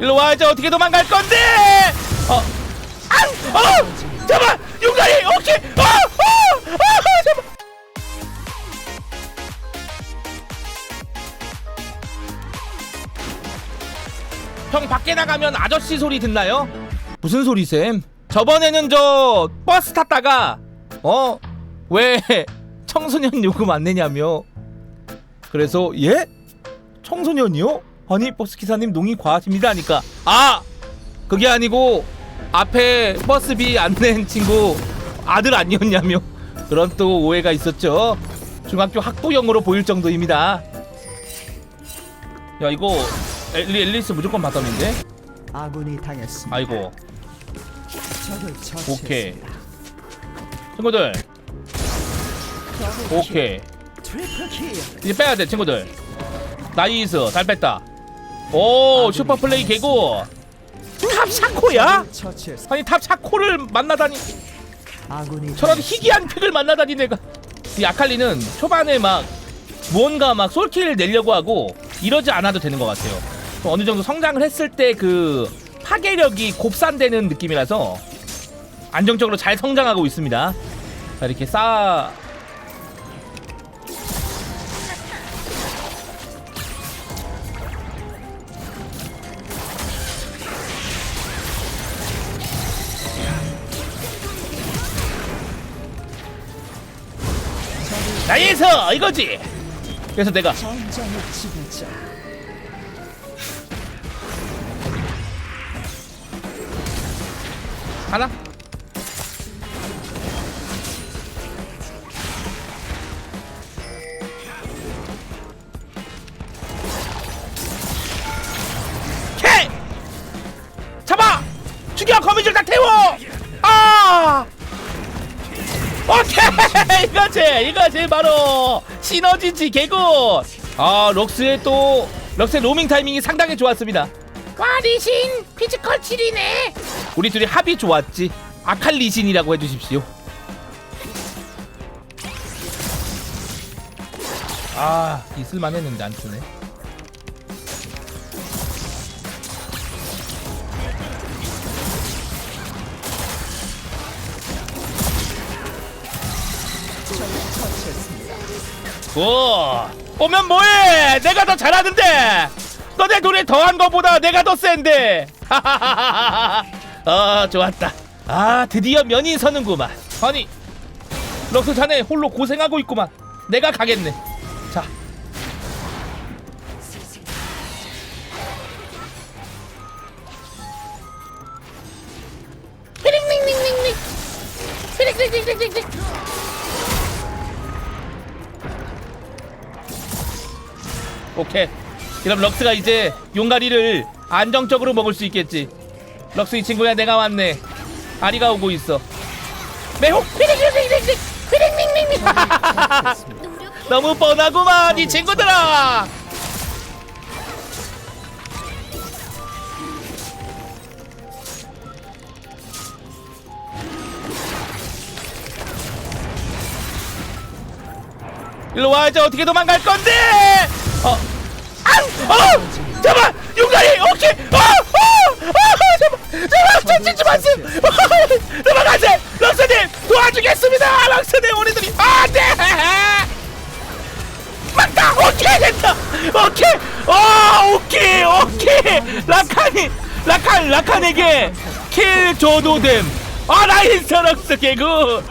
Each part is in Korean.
일로 와 이제 어떻게 도망갈 건데 어 아! 어! 잠깐 용가리 오케이 어! 어! 어! 잠깐 형 밖에 나가면 아저씨 소리 듣나요? 무슨 소리셈? 저번에는 저 버스 탔다가 어? 왜 청소년 요금 안 내냐며 그래서 예? 청소년이요? 아니 버스 기사님 농이 과하십니다 하니까 아! 그게 아니고 앞에 버스비 안 낸 친구 아들 아니었냐며 그런 또 오해가 있었죠. 중학교 학부형으로 보일 정도입니다. 야 이거 엘리, 앨리스 무조건 바텀인데? 아군이 당했습니다. 아이고. 적을 처치했습니다. 오케이. 친구들. 오케이. 트리플 킬. 이제 빼야 돼 친구들. 나이스. 잘 뺐다 오 슈퍼 플레이 개고 탑 샤코야? 처치했습니다. 아니 탑 샤코를 만나다니 저런. 희귀한 픽을 만나다니 내가 이 아칼리는 초반에 막 무언가 막 솔킬을 내려고 하고 이러지 않아도 되는 것 같아요 또 어느 정도 성장을 했을 때 그 파괴력이 곱산되는 느낌이라서 안정적으로 잘 성장하고 있습니다 자 이렇게 쌓아 나이스 이거지 그래서 내가 전장의 지배자. 하나 이거지. 이거지 바로 시너지지 개굿. 아 럭스의 또 럭스의 로밍 타이밍이 상당히 좋았습니다. 와 리신 피지컬 7이네. 우리 둘이 합이 좋았지. 아칼 리신이라고 해주십시오. 아 있을만 했는데 안 쓰네 오 오면 뭐해? 내가 더 잘하는데. 너네 둘이 더한 거보다 내가 더 센데. 아 좋았다. 아 드디어 면이 서는구만. 아니 럭스 자네 홀로 고생하고 있구만. 내가 가겠네 오케이 그럼 럭스가 이제 용가리를 안정적으로 먹을 수 있겠지. 럭스 이 친구야 내가 왔네. 아리가 오고 있어. 매혹 휘링링링 너무 뻔하구만 이 친구들아! 일로 와 이제 어떻게 도망갈 건데? 어 앙! 어! 잠깐! 용가리! 오케이! 어! 어! 어! 잠깐! 잠깐! 좀 찢지 마세요! 어, 도망가세요! 럭스님! 도와주겠습니다! 럭스님! 우리들이! 아, 네! 맞다! 오케이! 됐다! 오케이! 어! 오케이! 오케이! 라칸이! 라칸! 라칸에게 킬 줘도 됨! 아, 나이스 럭스 개구!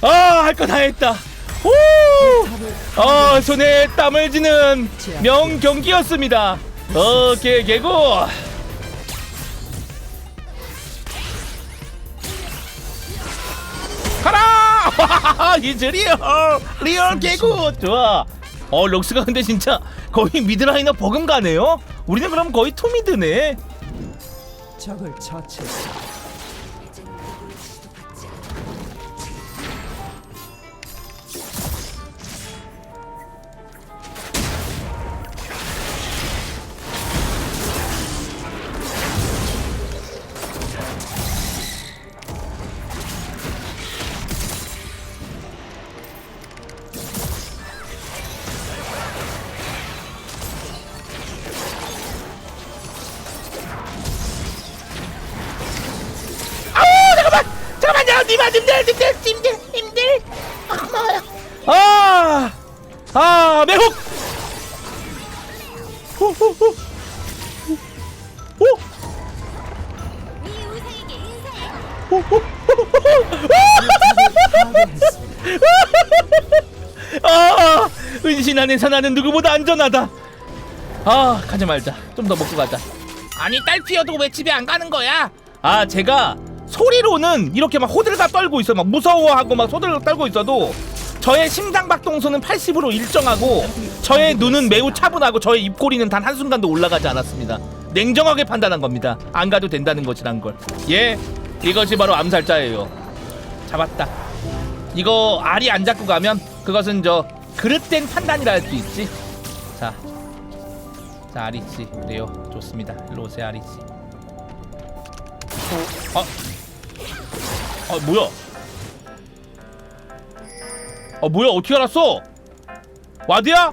아, 할 거 다 했다! 오! 어, 손에 땀을 쥐는 명 경기였습니다. 오케이, 개구. 가라! 이즈리얼 리얼 개구 좋아. 어, 럭스가 근데 진짜 거의 미드라이너 버금가네요. 우리는 그럼 거의 투미드네. 적을 처치 아 님들 님들 님들 님들 아 고마워요 아 아 매혹 호 호호 오네 우상에게 인사해. 아, 은신 안에서 나는 누구보다 안전하다. 아, 가지 말자. 좀 더 먹고 가자. 아니, 딸피여도 왜 집에 안 가는 거야? 아, 제가 소리로는 이렇게 막 호들갑 떨고 있어. 막 무서워하고 막 소들갑 떨고 있어도 저의 심장 박동수는 80으로 일정하고 저의 눈은 매우 차분하고 저의 입꼬리는 단 한순간도 올라가지 않았습니다. 냉정하게 판단한 겁니다. 안 가도 된다는 것이란 걸. 예, 이것이 바로 암살자예요. 잡았다. 이거 알이 안 잡고 가면 그것은 저 그릇된 판단이라 할 수 있지. 자, 자 아리씨 그래요. 좋습니다. 오세요 아리씨. 어, 아 뭐야? 아 뭐야 어떻게 알았어? 와드야?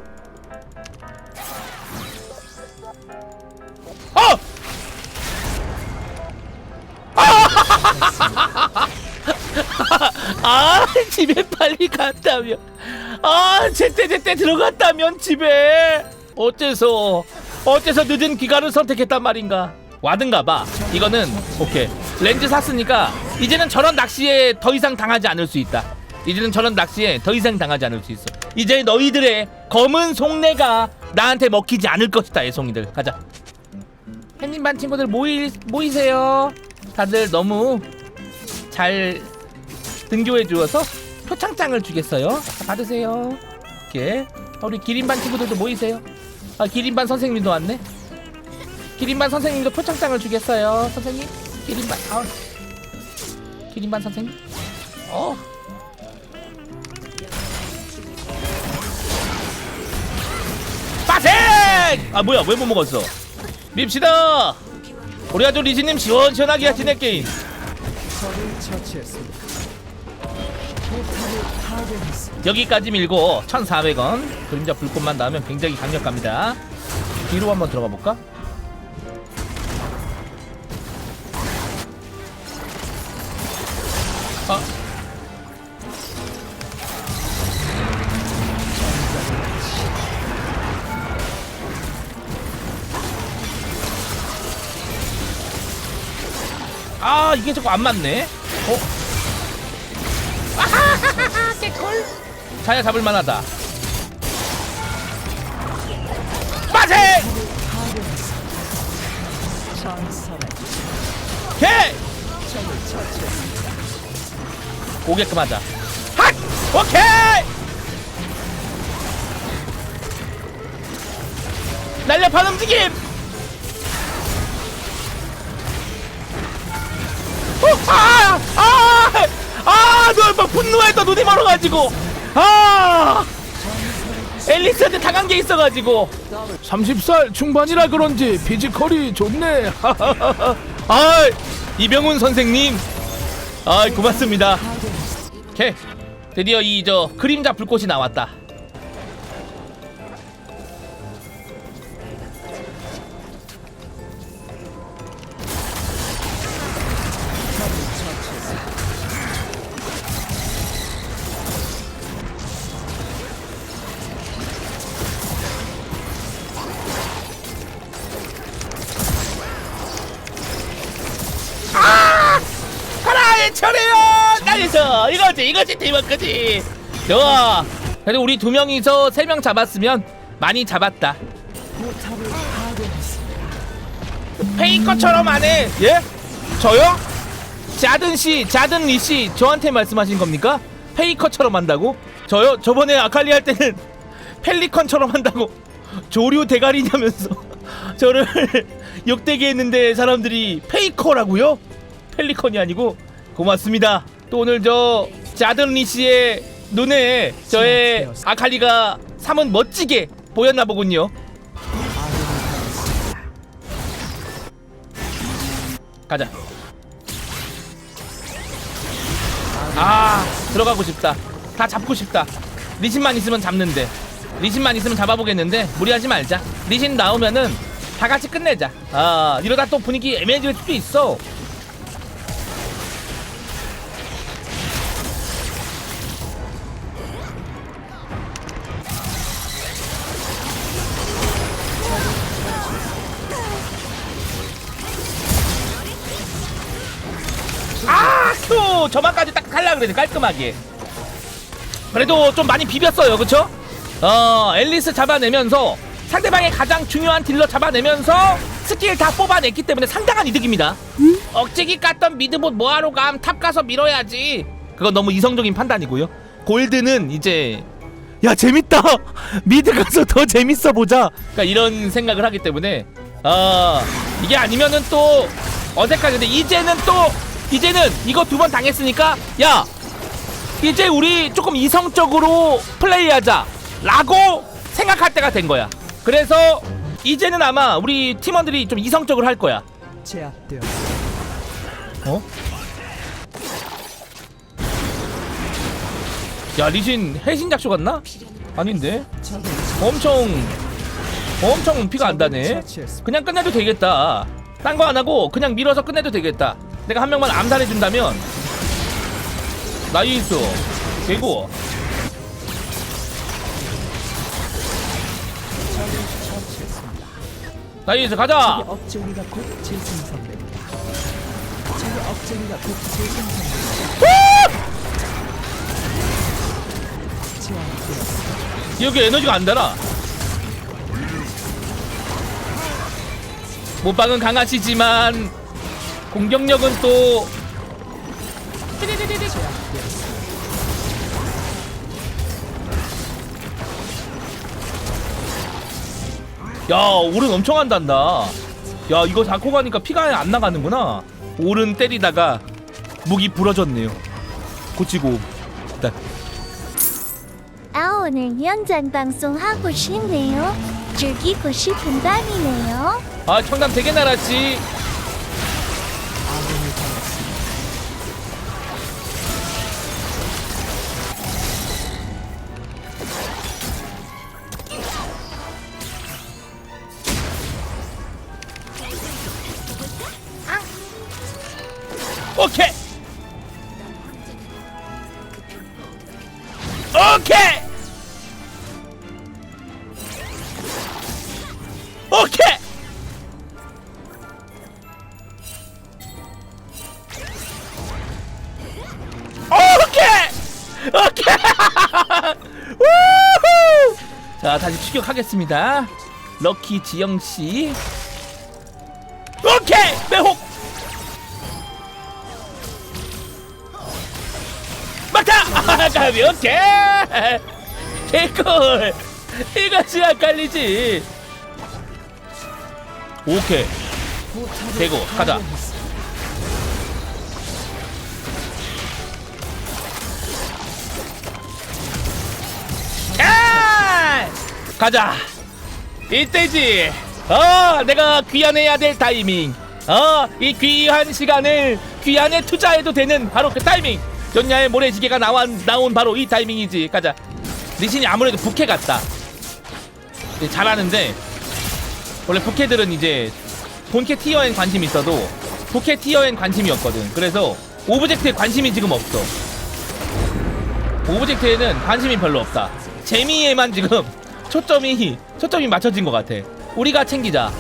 아! 아 집에 빨리 갔다면 아 제때 제때 들어갔다면 집에 어째서 어째서 늦은 기간을 선택했단 말인가 와든가 봐 이거는 오케이 렌즈 샀으니까 이제는 저런 낚시에 더 이상 당하지 않을 수 있다 이제는 저런 낚시에 더 이상 당하지 않을 수 있어 이제 너희들의 검은 속내가 나한테 먹히지 않을 것이다 애송이들 가자 햇님 반 친구들 모이 모이세요 다들 너무 잘 등교해 주어서 표창장을 주겠어요. 자, 받으세요. 이렇게 우리 기린반 친구들도 모이세요. 아 기린반 선생님도 왔네. 기린반 선생님도 표창장을 주겠어요. 선생님 기린반 아 기린반 선생님. 어. 빠생! 아 뭐야 왜 못 먹었어? 밉시다. 우리 아주 리지님 시원시원하게 하시네 게임. 여기까지 밀고 1,400원 그림자 불꽃만 나오면 굉장히 강력합니다 뒤로 한번 들어가 볼까? 아 이게 자꾸 안 맞네. 어? 개꿀 자야 잡을 만하다. 빠세! 개. 오게끔 하자 핫! 오케이! 날렵한 움직임 아, 아, 아, 너막 분노했다 눈이 멀어가지고, 아, 앨리스한테 당한 게 있어가지고, 30살 중반이라 그런지 피지컬이 좋네. 아, 이병훈 선생님, 아, 고맙습니다. 오케이, 드디어 이 저 그림자 불꽃이 나왔다. 이거지 팀워크지 좋아 그래도 우리 두 명이서 세 명 잡았으면 많이 잡았다. 페이커처럼 안 해 예? 저요? 자든 씨 자든 리 씨 저한테 말씀하신 겁니까? 페이커처럼 한다고? 저요? 저번에 아칼리 할 때는 펠리컨처럼 한다고 조류 대가리냐면서 저를 욕되게 했는데 사람들이 페이커라고요? 펠리컨이 아니고 고맙습니다. 또 오늘 저 자든 리 씨의 눈에 저의 아칼리가 삼은 멋지게 보였나 보군요. 가자. 아 들어가고 싶다. 다 잡고 싶다. 리신만 있으면 잡는데. 리신만 있으면 잡아보겠는데 무리하지 말자. 리신 나오면은 다 같이 끝내자. 아 이러다 또 분위기 애매해질 수도 있어. 저만까지 딱 할라 그래도 깔끔하게. 그래도 좀 많이 비볐어요. 그쵸? 어 앨리스 잡아내면서 상대방의 가장 중요한 딜러 잡아내면서 스킬 다 뽑아냈기 때문에 상당한 이득입니다. 억제기 깠던 미드봇 뭐하러 감? 탑 가서 밀어야지. 그건 너무 이성적인 판단이고요. 골드는 이제 야 재밌다! 미드 가서 더 재밌어 보자! 그러니까 이런 생각을 하기 때문에 아 이게 아니면은 또 어색하게 이제는 또 이제는 이거 두 번 당했으니까 야 이제 우리 조금 이성적으로 플레이하자 라고 생각할 때가 된 거야. 그래서 이제는 아마 우리 팀원들이 좀 이성적으로 할 거야. 제압되어. 어? 야 리신 해신 작쇼 같나? 아닌데? 엄청 엄청 피가 안 다네. 처치했습니다. 그냥 끝내도 되겠다. 딴 거 안 하고 그냥 밀어서 끝내도 되겠다 내가 한 명만 암살해 준다면 나이스 되고. 나이스 가자 적의 억제기가 곧 재생성됩니다. 적의 억제기가 곧 재생성됩니다. 제압되었습니다. 여기 에너지가 안 달아 못박은 강하시지만 공격력은 또. 야 오른 엄청 한단다 야 이거 잡고 가니까 피가 안 나가는구나 오른 때리다가 목이 부러졌네요 고치고 일단 아 오늘 현장 방송 하고 싶네요. 즐기고 싶은 밤이네요. 아 청담 되게 날았지 오케이. 오케이. 오케이. 오케이. 오케이. 우후! 자 다시 추격하겠습니다. 럭키 지영씨 아, 가볍게! 개꿀! 이것이 헷갈리지! 오케이. 대고, 가자. 아! 가자! 이때지! 어, 내가 귀환해야 될 타이밍. 어, 이 귀한 시간을 귀환에 투자해도 되는 바로 그 타이밍. 전야의 모래지게가 나온, 나온 바로 이 타이밍이지. 가자. 리신이 아무래도 부캐 같다. 잘하는데, 원래 부캐들은 이제 본캐 티어엔 관심이 있어도 부캐 티어엔 관심이 없거든. 그래서 오브젝트에 관심이 지금 없어. 오브젝트에는 관심이 별로 없다. 재미에만 지금 초점이 초점이 맞춰진 것 같아. 우리가 챙기자.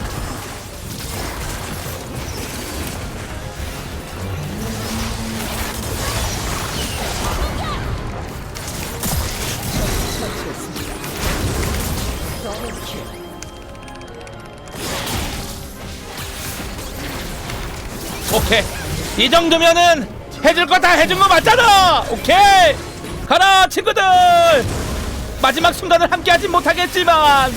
이 정도면은 해줄 거 다 해준 거 맞잖아. 오케이. 가라 친구들. 마지막 순간을 함께하지 못하겠지만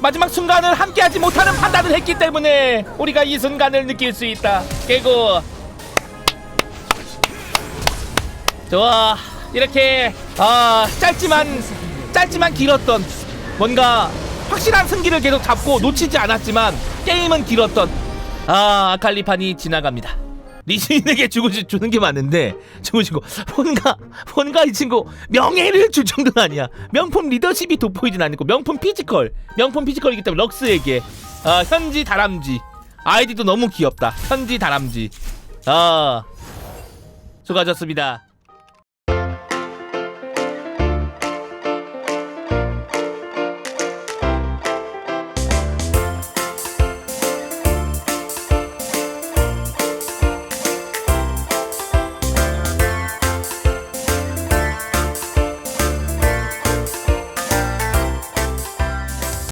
마지막 순간을 함께하지 못하는 판단을 했기 때문에 우리가 이 순간을 느낄 수 있다. 깨고 좋아 이렇게 아 짧지만 짧지만 길었던 뭔가 확실한 승기를 계속 잡고 놓치지 않았지만 게임은 길었던 아 아칼리판이 지나갑니다. 리신에게 주고 주- 주는 게 맞는데 주고 뭔가 뭔가 이 친구 명예를 줄 정도는 아니야. 명품 리더십이 돋보이진 않고 명품 피지컬 명품 피지컬이기 때문에 럭스에게 아 현지 다람쥐 아이디도 너무 귀엽다. 현지 다람쥐 아 수고하셨습니다.